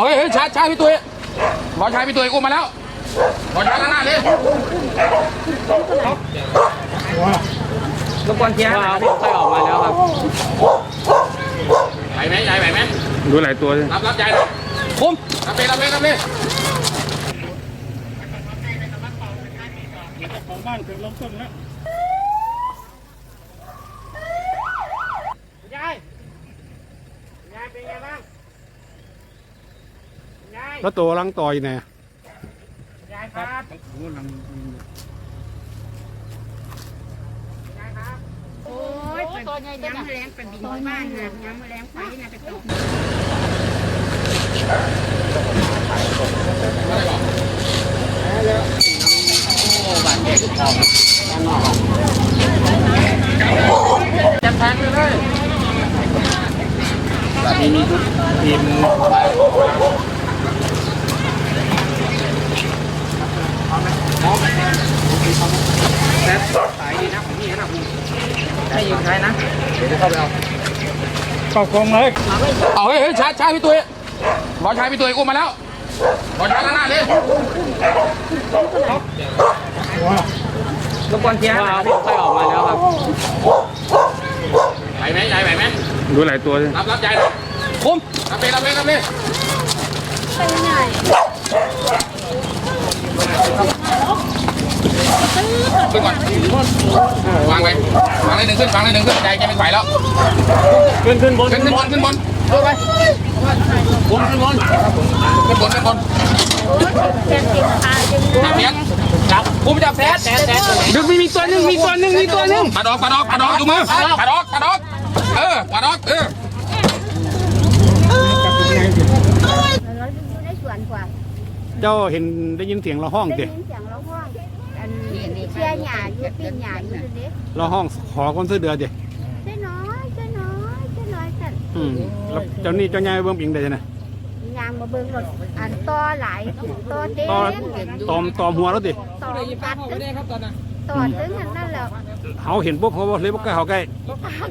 เฮ้ยเฮ้ยชาร์จชาร์จพี่ตุ้ยบอลชายพี่ตุ้ยอุ้มมาแล้วบอลชายข้างหน้าเลยรบกวนเคลียร์ครับค่อยออกมาแล้วครับ ไหวไหมยายไหวไหมดูหลายตัวเลยรับรับยายเลยคุมรับเลยรับเลยรับเลยแล้ว ตัวรังต่ออยู่ไหนโอ้ยเป็นย้ำแมลงเป็นดินบ้านนะย้ำแมลงไฟนะไปตกจับแทงเลยเลยนี่มีชุดทีม สายดีนะของพี่นะคุณให้ยิงใช้นะ เข้าโครงเลยเอาเฮ้ยเฮ้ยชาร์จชาร์จพี่ตุ้ยบอลชายพี่ตุ้ยอุ้มมาแล้วบอลชายข้างหน้าเลยรบกวนเคลียร์ครับค่อยออกมาแล้วครับไหวไหมยายไหวไหมดูหลายตัวเลยรับรับยายเลยคุมรับเลยรับเลยรับเลยไปไหนขึ้นก่อนวางไว้ วางเลยหนึ่งขึ้นวางเลยหนึ่งขึ้นยายแกไม่ไหวแล้ว ขึ้นขึ้นบนขึ้นขึ้นบนขึ้นบนลงไปบนขึ้นบนขึ้นบนขึ้นบนโอ้ยแกติดตาจังจับเลเพียยนจับคุมจับแซดแดดแดดดึงมีมีตัวหนึงมีตัวหนึงมีตัวหนึงปัดออกปัดออกปัดออกดูมือปัดออกปัดออกเออปัดออกเออเราอยู่ในสวนกว่าเจ้าเห็นได้ยินเสียงเราห้องได้เด็ยินเสียงร้องห้องอั นเชียร์หยาอยู่ปีนหยาอยู่ตรงนี้เราห้องขอคนซื้อเดือเด็เจ้าน้อยเจ้าน้อยเจ้าน้อยกันอืมแล้วเจ้านี่เจ้าใหญ่เบิ่งปิงได้นะยางมาเบิ่งรถอันต่อหลายต่อเต้ตอตอมตอมหัวแล้วดิต่อตัดถึงต่อถึงอันนั้นแล้วเขาเห็นปุ๊บเขาบอกเลยว่าใกล้เขาใกล้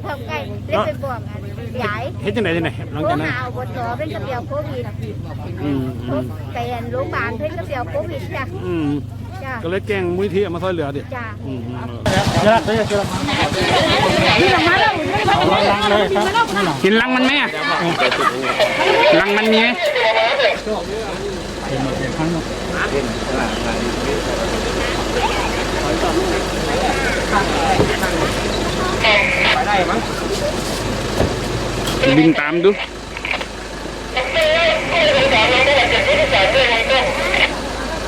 ทำไงเล่นไปบอกอันใหญ่เฮ็ดจังไหนจังไหนหลังโทรจากนั้นหาอบตเป็นกระเบียวโควิดอืมอืมไปอันโรงพยาบาลเป็นกระเบียวโควิดจ้ะอืม จ้ะก็เลยแกล้งมุ้ยที่เอามาซอยเหลือดิจ้ะอืมอืมนี่หลังมาแล้วไม่ได้มาเลยครับเห็นรังมันไหมอะรังมันมีไหมไปได้มั้งบินตามดู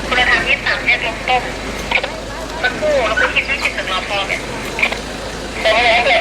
คุณธรรมที่ต่ำเนี่ยลงต้มสักครู่แล้วก็คิดว่าคิดถึงรอพอเนี่ยตรงนี้เลย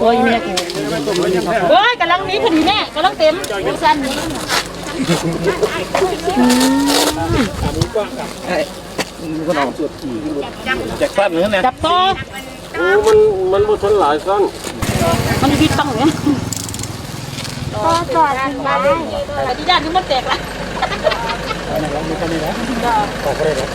ตัวอยู่เนี่ยเฮ้ยกำลังนี้พอดีแม่กำลังเต็มสั้นนี้ก็เอาสุดจากสั้นเนื้อเนี่ยจับต่อมันมันบ่ทนหลายสั้นมันพิษต้องเนี่ยก็จอดถึงบ้านแต่ที่ด้านนี้มันแตกละออกไปเลย